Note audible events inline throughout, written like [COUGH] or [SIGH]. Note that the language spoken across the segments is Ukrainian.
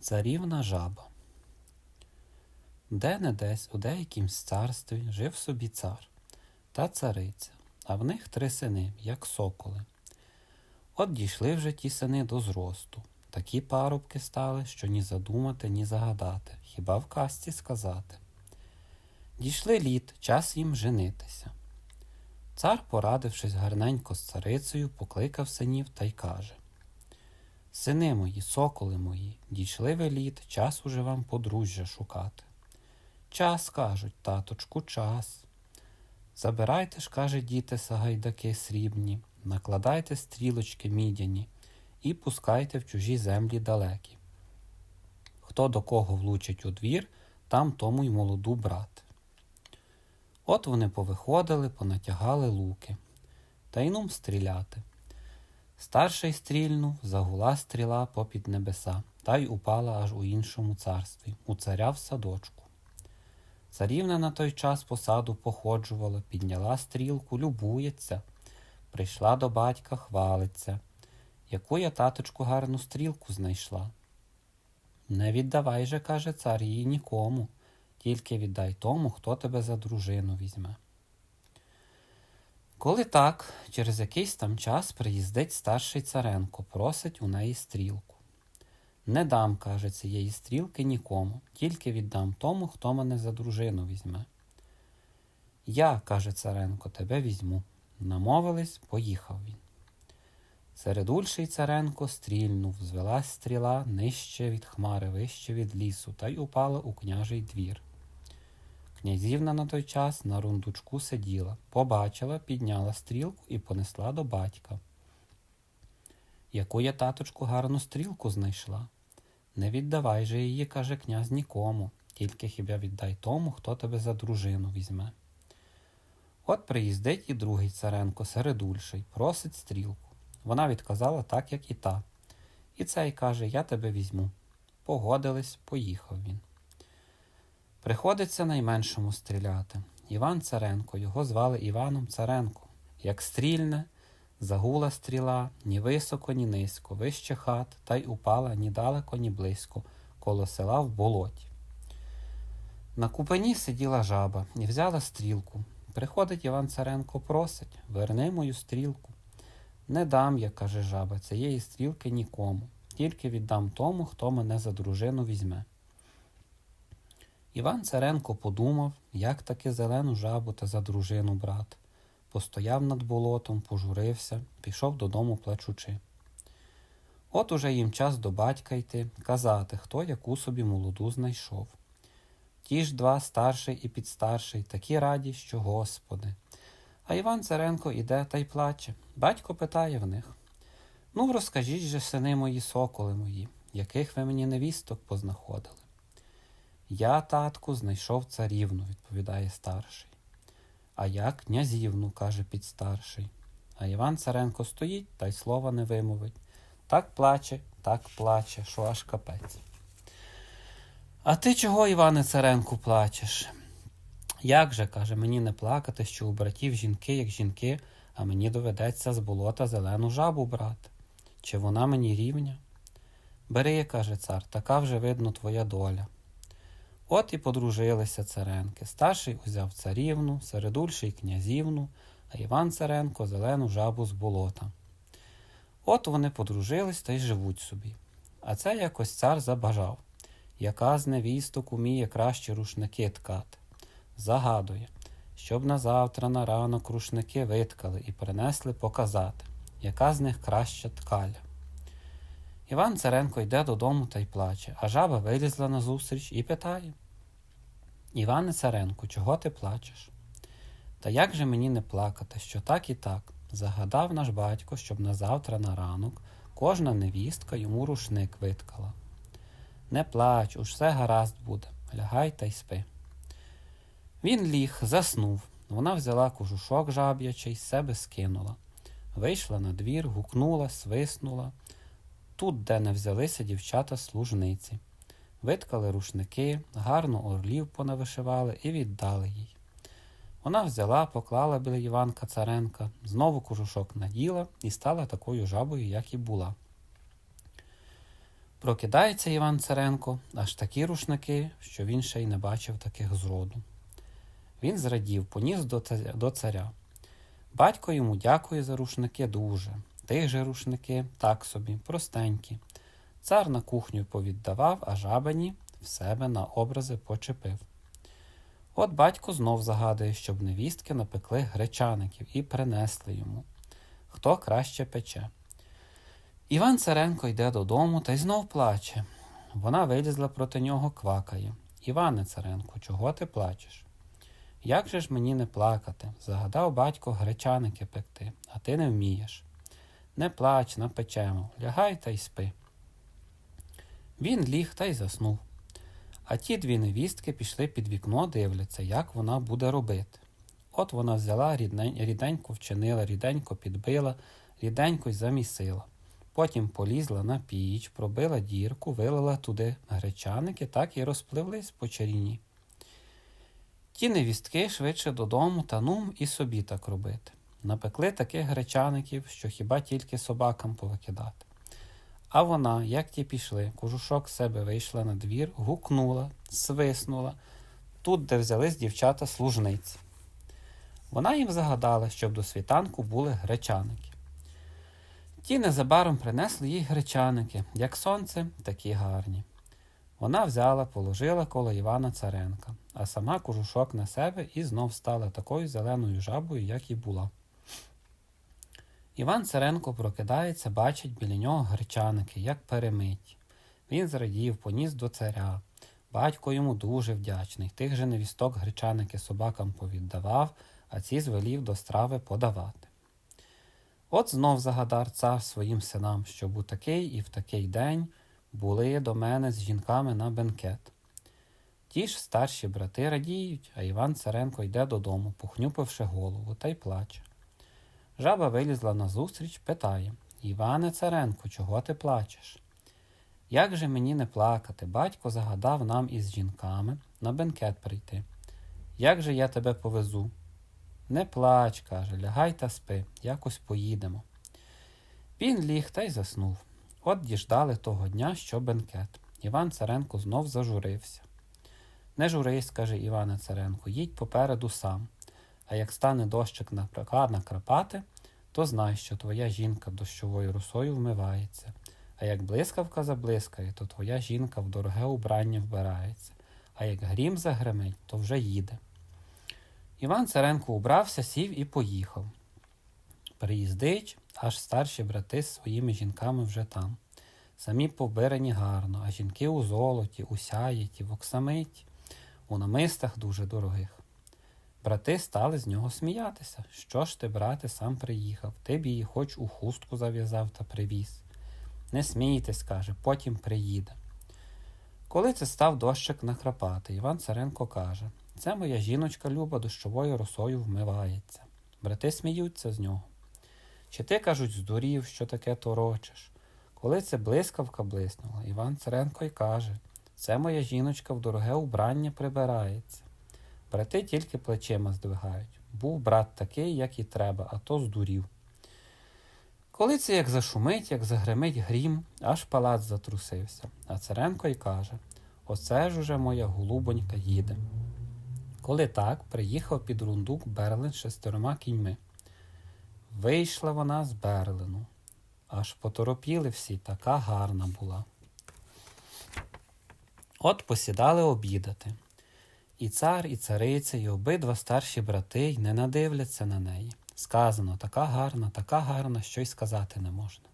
Царівна жаба. Де не десь у деякім царстві жив собі цар та цариця, а в них три сини, як соколи. От дійшли вже ті сини до зросту. Такі парубки стали, що ні задумати, ні загадати, хіба в казці сказати. Дійшли літ, час їм женитися. Цар, порадившись гарненько з царицею, покликав синів та й каже Сини мої, соколи мої, дійшли ви літ, час уже вам подружжя шукати. Час, кажуть, таточку, час. Забирайте ж, каже діти, сагайдаки срібні, накладайте стрілочки мідяні і пускайте в чужі землі далекі. Хто до кого влучить у двір, там тому й молоду брати. От вони повиходили, понатягали луки, та й нум стріляти. Старший стрільнув, загула стріла попід небеса, та й упала аж у іншому царстві, у царя в садочку. Царівна на той час посаду походжувала, підняла стрілку, любується, прийшла до батька, хвалиться, яку я таточку гарну стрілку знайшла. Не віддавай же, каже цар, її нікому, тільки віддай тому, хто тебе за дружину візьме. Коли так, через якийсь там час приїздить старший царенко, просить у неї стрілку. Не дам, каже, цієї стрілки нікому, тільки віддам тому, хто мене за дружину візьме. Я, каже царенко, тебе візьму. Намовились, поїхав він. Середульший царенко стрільнув, звелась стріла нижче від хмари, вище від лісу, та й упала у княжий двір. Князівна на той час на рундучку сиділа, побачила, підняла стрілку і понесла до батька. Яку я таточку гарну стрілку знайшла. Не віддавай же її, каже князь, нікому, тільки хіба віддай тому, хто тебе за дружину візьме. От приїздить і другий царенко, середульший, просить стрілку. Вона відказала так, як і та. І цей каже Я тебе візьму. Погодились, поїхав він. Приходиться найменшому стріляти. Іван Царенко, його звали Іваном Царенко. Як стрільне, загула стріла ні високо, ні низько, вище хат, та й упала ні далеко, ні близько, коло села в болоті. На купині сиділа жаба і взяла стрілку. Приходить Іван Царенко, просить верни мою стрілку. Не дам я, каже жаба, цієї стрілки нікому, тільки віддам тому, хто мене за дружину візьме. Іван Царенко подумав, як таки зелену жабу та за дружину брати. Постояв над болотом, пожурився, пішов додому плачучи. От уже їм час до батька йти, казати, хто яку собі молоду знайшов. Ті ж два старший і підстарший, такі раді, що Господи. А Іван Царенко іде та й плаче. Батько питає в них Ну, розкажіть же, сини мої, соколи мої, яких ви мені невісток познаходили. Я, татку, знайшов царівну, відповідає старший. А я князівну, каже підстарший. А Іван Царенко стоїть та й слова не вимовить. Так плаче, так плаче, що аж капець. А ти чого, Іване Царенку, плачеш? Як же, каже, мені не плакати, що у братів жінки, як жінки, а мені доведеться з болота зелену жабу брати. Чи вона мені рівня? Бери, каже цар, така вже видно твоя доля. От і подружилися царенки. Старший узяв царівну, середульший князівну, а Іван Царенко зелену жабу з болота. От вони подружились та й живуть собі. А це якось цар забажав, яка з невісток уміє краще рушники ткати. Загадує, щоб на завтра на ранок рушники виткали і принесли показати, яка з них краща ткаля. Іван Царенко йде додому та й плаче, а жаба вилізла назустріч і питає Іване Царенко, чого ти плачеш? Та як же мені не плакати, що так і так загадав наш батько, щоб на завтра на ранок кожна невістка йому рушник виткала. Не плач, уж все гаразд буде, лягай та й спи. Він ліг, заснув. Вона взяла кожушок жаб'ячий, з себе скинула. Вийшла на двір, гукнула, свиснула. Тут, де не взялися дівчата служниці. Виткали рушники, гарно орлів понавишивали і віддали їй. Вона взяла, поклала біля Іванка Царенка, знову кожушок наділа і стала такою жабою, як і була. Прокидається Іван Царенко, аж такі рушники, що він ще й не бачив таких зроду. Він зрадів, поніс до царя. Батько йому дякує за рушники дуже. Тих же рушники, так собі, простенькі. Цар на кухню повіддавав, а жабані в себе на образи почепив. От батько знов загадує, щоб невістки напекли гречаників і принесли йому. Хто краще пече. Іван Царенко йде додому та й знов плаче. Вона вилізла проти нього, квакає. Іване Царенко, чого ти плачеш? Як же ж мені не плакати? Загадав батько гречаники пекти, а ти не вмієш. Не плач, напечемо, лягай та й спи. Він ліг та й заснув. А ті дві невістки пішли під вікно, дивляться, як вона буде робити. От вона взяла ріденько вчинила, ріденько підбила, ріденько й замісила. Потім полізла на піч, пробила дірку, вилила туди гречаники, так і розпливлись по чаріні. Ті невістки швидше додому та нум і собі так робити. Напекли таких гречаників, що хіба тільки собакам повикидати. А вона, як ті пішли, кожушок з себе вийшла на двір, гукнула, свиснула, тут, де взялись дівчата служниці. Вона їм загадала, щоб до світанку були гречаники. Ті незабаром принесли їй гречаники, як сонце, такі гарні. Вона взяла, положила коло Івана Царенка, а сама кожушок на себе і знов стала такою зеленою жабою, як і була. Іван Царенко прокидається, бачить біля нього гречаники, як перемиті. Він зрадів, поніс до царя. Батько йому дуже вдячний. Тих же невісток гречаники собакам повіддавав, а ці звелів до страви подавати. От знов загадар цар своїм синам, щоб у такий і в такий день були до мене з жінками на бенкет. Ті ж старші брати радіють, а Іван Царенко йде додому, похнюпивши голову, та й плаче. Жаба вилізла назустріч, питає Іване Царенко, чого ти плачеш? Як же мені не плакати? Батько загадав нам із жінками на бенкет прийти. Як же я тебе повезу? Не плач, каже, лягай та спи, якось поїдемо. Він ліг та й заснув. От діждали того дня, що бенкет. Іван Царенко знов зажурився. Не журись, каже Іване Царенко, їдь попереду сам. А як стане дощик напрака- накрапати, то знай, що твоя жінка дощовою росою вмивається. А як блискавка заблискає, то твоя жінка в дороге убрання вбирається. А як грім загремить, то вже їде. Іван Царенко убрався, сів і поїхав. Приїздить, аж старші брати з своїми жінками вже там. Самі побирені гарно, а жінки у золоті, у сяєті, в оксамиті, у намистах дуже дорогих. Брати стали з нього сміятися. Що ж ти, брате, сам приїхав, ти б її хоч у хустку зав'язав та привіз. Не смійтесь, каже, потім приїде. Коли це став дощик накрапати, Іван Царенко каже це моя жіночка Люба дощовою росою вмивається. Брати сміються з нього. Чи ти, кажуть, здурів, що таке торочиш? Коли це блискавка блиснула, Іван Царенко й каже це моя жіночка в дороге убрання прибирається. Брати тільки плечима здвигають. Був брат такий, як і треба, а то здурів. Коли це як зашумить, як загремить грім, аж палац затрусився, а Царенко й каже Оце ж уже моя голубонька їде. Коли так, приїхав під рундук Берлин шестерома кіньми. Вийшла вона з Берлину. Аж поторопіли всі, така гарна була. От посідали обідати. І цар, і цариця, і обидва старші брати й не надивляться на неї. Сказано, така гарна, така гарна, що й сказати не можна.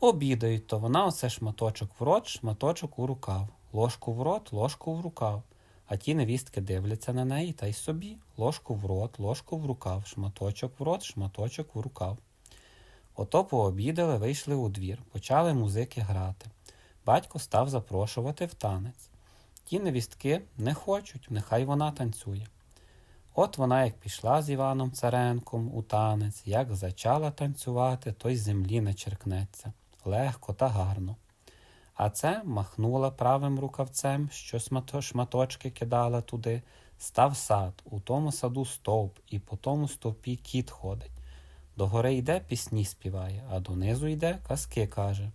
Обідають, то вона оце шматочок в рот, шматочок у рукав, ложку в рот, ложку в рукав. А ті невістки дивляться на неї та й собі ложку в рот, ложку в рукав, шматочок в рот, шматочок в рукав. Ото пообідали, вийшли у двір, почали музики грати. Батько став запрошувати в танець. Ті невістки не хочуть, нехай вона танцює. От вона як пішла з Іваном Царенком у танець, як зачала танцювати, то й землі не черкнеться, легко та гарно. А це махнула правим рукавцем, що шматочки кидала туди, став сад, у тому саду стовп, і по тому стовпі кіт ходить. До гори йде, пісні співає, а донизу йде, казки каже.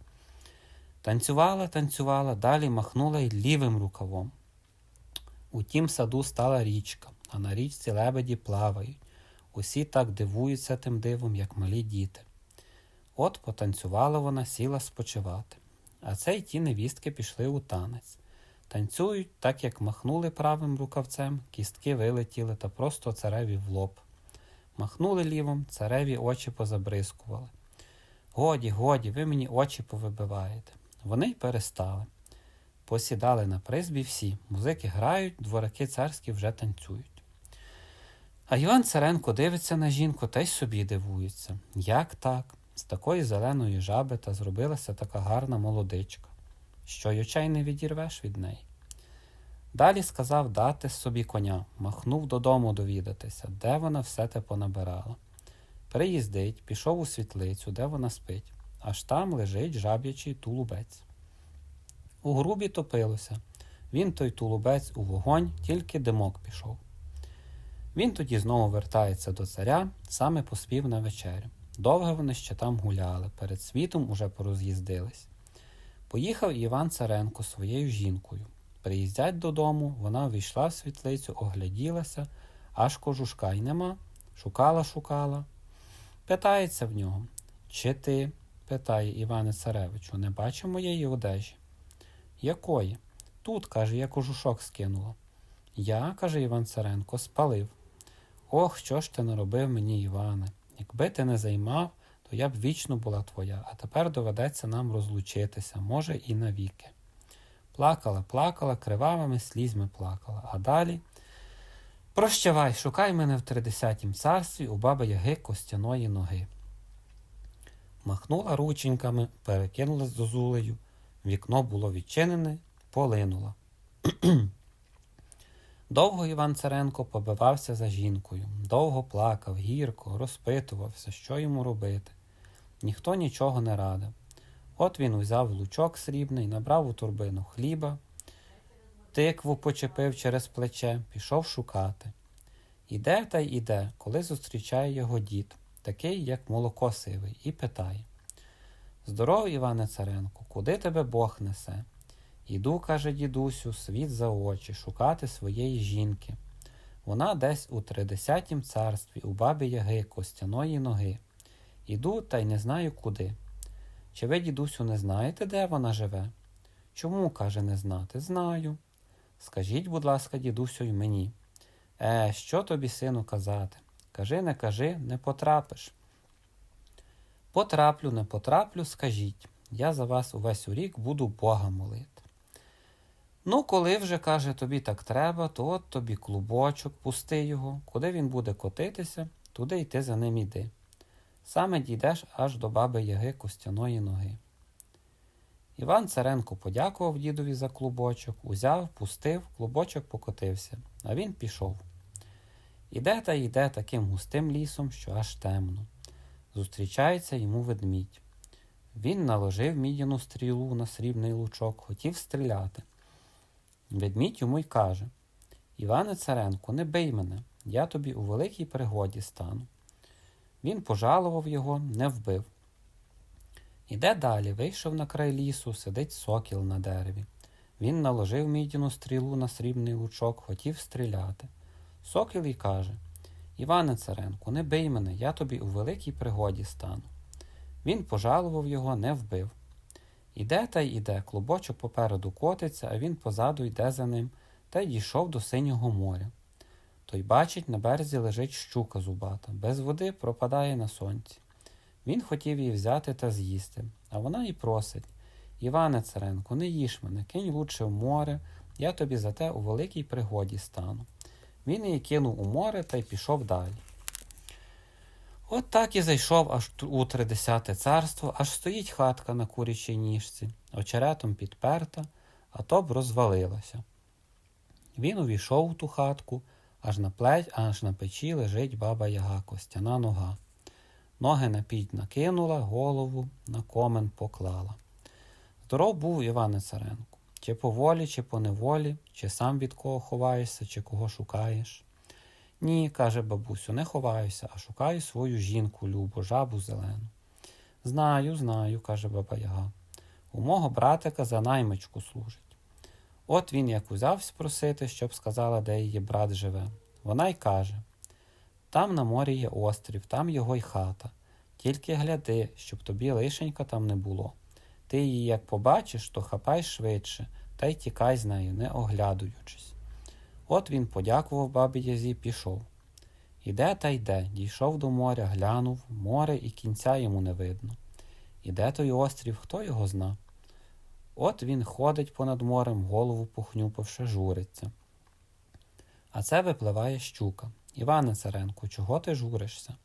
Танцювала, танцювала, далі махнула й лівим рукавом. У тім саду стала річка, а на річці лебеді плавають. Усі так дивуються тим дивом, як малі діти. От потанцювала вона, сіла спочивати. А це й ті невістки пішли у танець. Танцюють, так як махнули правим рукавцем, кістки вилетіли та просто цареві в лоб. Махнули лівом, цареві очі позабризкували. Годі, годі, ви мені очі повибиваєте. Вони й перестали. Посідали на призбі всі, музики грають, двораки царські вже танцюють. А Іван Царенко дивиться на жінку та й собі дивується. Як так? З такої зеленої жаби та зробилася така гарна молодичка, що й очей не відірвеш від неї. Далі сказав дати собі коня, махнув додому довідатися, де вона все те понабирала. Приїздить, пішов у світлицю, де вона спить, аж там лежить жаб'ячий тулубець. У грубі топилося. Він той тулубець у вогонь, тільки димок пішов. Він тоді знову вертається до царя, саме поспів на вечерю. Довго вони ще там гуляли, перед світом уже пороз'їздились. Поїхав Іван Царенко своєю жінкою. Приїздять додому, вона увійшла в світлицю, огляділася, аж кожушка й нема. Шукала, шукала. Питається в нього, чи ти, питає Іване Царевичу, не бачив моєї одежі? Якої? Тут, каже, я кожушок скинула. Я, каже Іван Царенко, спалив. Ох, що ж ти наробив мені, Іване? Якби ти не займав, то я б вічно була твоя, а тепер доведеться нам розлучитися, може, і навіки. Плакала, плакала, кривавими слізьми плакала. А далі прощавай, шукай мене в тридесятім царстві у баби Яги костяної ноги. Махнула рученьками, перекинулась до зулею. Вікно було відчинене, полинула. [CLEARS THROAT] Довго Іван Царенко побивався за жінкою, довго плакав, гірко, розпитувався, що йому робити. Ніхто нічого не радив. От він узяв лучок срібний, набрав у турбину хліба, тикву почепив через плече, пішов шукати. Іде та й іде, коли зустрічає його дід, такий, як молоко сивий, і питає Здоров, Іване Царенко, куди тебе Бог несе? Іду, каже дідусю, світ за очі, шукати своєї жінки. Вона десь у тридесятім царстві, у бабі Яги, костяної ноги. Іду та й не знаю куди. Чи ви, дідусю, не знаєте, де вона живе? Чому, каже, не знати? Знаю. Скажіть, будь ласка, дідусю, й мені. Е, що тобі, сину, казати? Кажи, не кажи, не потрапиш. Потраплю, не потраплю, скажіть. Я за вас увесь у рік буду Бога молити. Ну, коли вже, каже, тобі так треба, то от тобі клубочок, пусти його, куди він буде котитися, туди й ти за ним іди. Саме дійдеш аж до баби Яги костяної ноги. Іван Царенко подякував дідові за клубочок, узяв, пустив, клубочок покотився, а він пішов. Іде та йде таким густим лісом, що аж темно. Зустрічається йому ведмідь. Він наложив мідяну стрілу на срібний лучок, хотів стріляти. Ведмідь йому й каже Іване Царенко, не бий мене, я тобі у великій пригоді стану. Він пожалував його, не вбив. Іде далі, вийшов на край лісу, сидить сокіл на дереві. Він наложив мідяну стрілу на срібний лучок, хотів стріляти. Сокіл й каже Іване Царенко, не бий мене, я тобі у великій пригоді стану. Він пожалував його, не вбив. Іде та й іде, клубочок попереду котиться, а він позаду йде за ним та й дійшов до синього моря. Той бачить, на березі лежить щука зубата, без води пропадає на сонці. Він хотів її взяти та з'їсти, а вона й просить Іване Царенко, не їж мене, кинь лучше в море, я тобі за те у великій пригоді стану. Він її кинув у море та й пішов далі. От так і зайшов аж у тридесяте царство, аж стоїть хатка на курячій ніжці, очеретом підперта, а то б розвалилася. Він увійшов у ту хатку, аж на плеть, аж на печі лежить баба яга, костяна нога. Ноги на піть накинула, голову на комен поклала. Здоров був Іване Царенко. Чи по волі, чи по неволі, чи сам від кого ховаєшся, чи кого шукаєш. Ні, каже бабусю, не ховаюся, а шукаю свою жінку, любу, жабу зелену. Знаю, знаю, каже баба Яга. У мого братика за наймичку служить. От він як узявся просити, щоб сказала, де її брат живе. Вона й каже там на морі є острів, там його й хата. Тільки гляди, щоб тобі лишенька там не було. Ти її як побачиш, то хапай швидше, та й тікай з нею, не оглядуючись. От він подякував бабі Язі, пішов. Іде та йде, дійшов до моря, глянув, море і кінця йому не видно. Іде той острів, хто його зна? От він ходить понад морем, голову похнюпивши, журиться. А це випливає щука. Іване Царенко, чого ти журишся?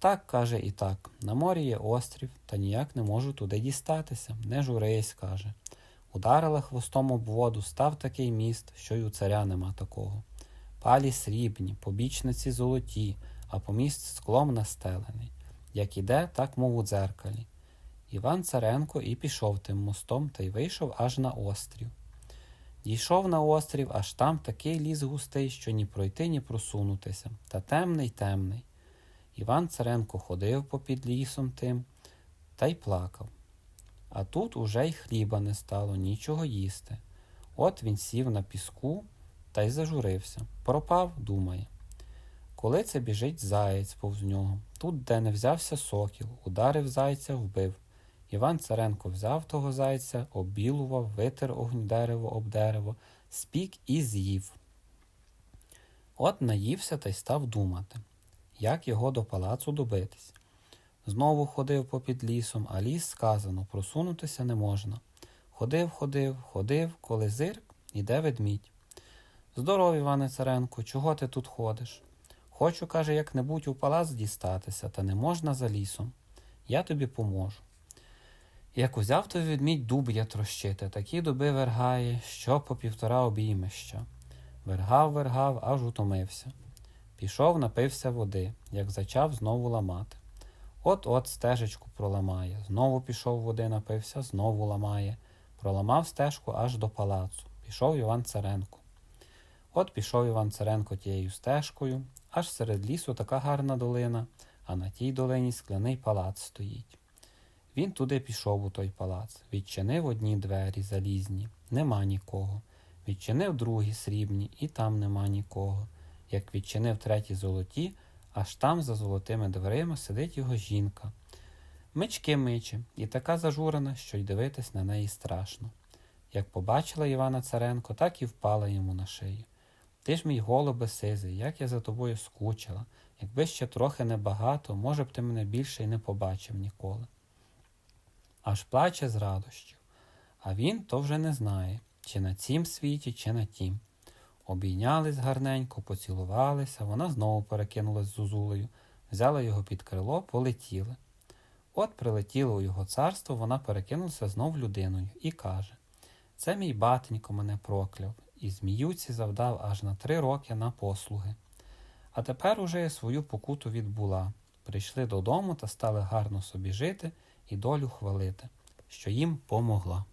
Так, каже і так. На морі є острів, та ніяк не можу туди дістатися. Не журись, каже. Ударила хвостом об воду, став такий міст, що й у царя нема такого. Палі срібні, побічниці золоті, а поміст склом настелений. Як іде, так мов у дзеркалі. Іван Царенко і пішов тим мостом та й вийшов аж на острів. Дійшов на острів, аж там такий ліс густий, що ні пройти, ні просунутися, та темний, темний. Іван Царенко ходив попід лісом тим та й плакав. А тут уже й хліба не стало, нічого їсти. От він сів на піску та й зажурився. Пропав, думає. Коли це біжить заєць повз нього, тут, де не взявся сокіл, ударив зайця, вбив. Іван Царенко взяв того зайця, обілував, витер огонь дерево об дерево, спік і з'їв. От наївся та й став думати, як його до палацу добитись. Знову ходив попід лісом, а ліс сказано, просунутися не можна. Ходив, ходив, ходив, коли зирк, іде ведмідь. Здоров, Іване Царенко, чого ти тут ходиш? Хочу, каже, як-небудь у палац дістатися, та не можна за лісом. Я тобі поможу. Як узяв той ведмідь дуб я трощити, такі дуби вергає, що по півтора обіймища. Вергав, вергав, аж утомився. Пішов, напився води, як зачав знову ламати. От-от стежечку проламає. Знову пішов води, напився, знову ламає. Проламав стежку аж до палацу. Пішов Іван Царенко. От пішов Іван Царенко тією стежкою, аж серед лісу така гарна долина, а на тій долині скляний палац стоїть. Він туди пішов у той палац, відчинив одні двері залізні, нема нікого. Відчинив другі срібні, і там нема нікого. Як відчинив треті золоті, аж там за золотими дверима сидить його жінка. Мички миче, і така зажурена, що й дивитись на неї страшно. Як побачила Івана Царенко, так і впала йому на шию. Ти ж мій голубе сизий, як я за тобою скучила. Якби ще трохи небагато, може б ти мене більше й не побачив ніколи. Аж плаче з радощів, а він то вже не знає, чи на цім світі, чи на тім. Обійнялись гарненько, поцілувалися, вона знову перекинулась з Зузулею, взяла його під крило, полетіли. От прилетіло у його царство, вона перекинулася знов людиною і каже Це мій батенько мене прокляв, і зміюці завдав аж на три роки на послуги. А тепер уже я свою покуту відбула. Прийшли додому та стали гарно собі жити і долю хвалити, що їм помогла.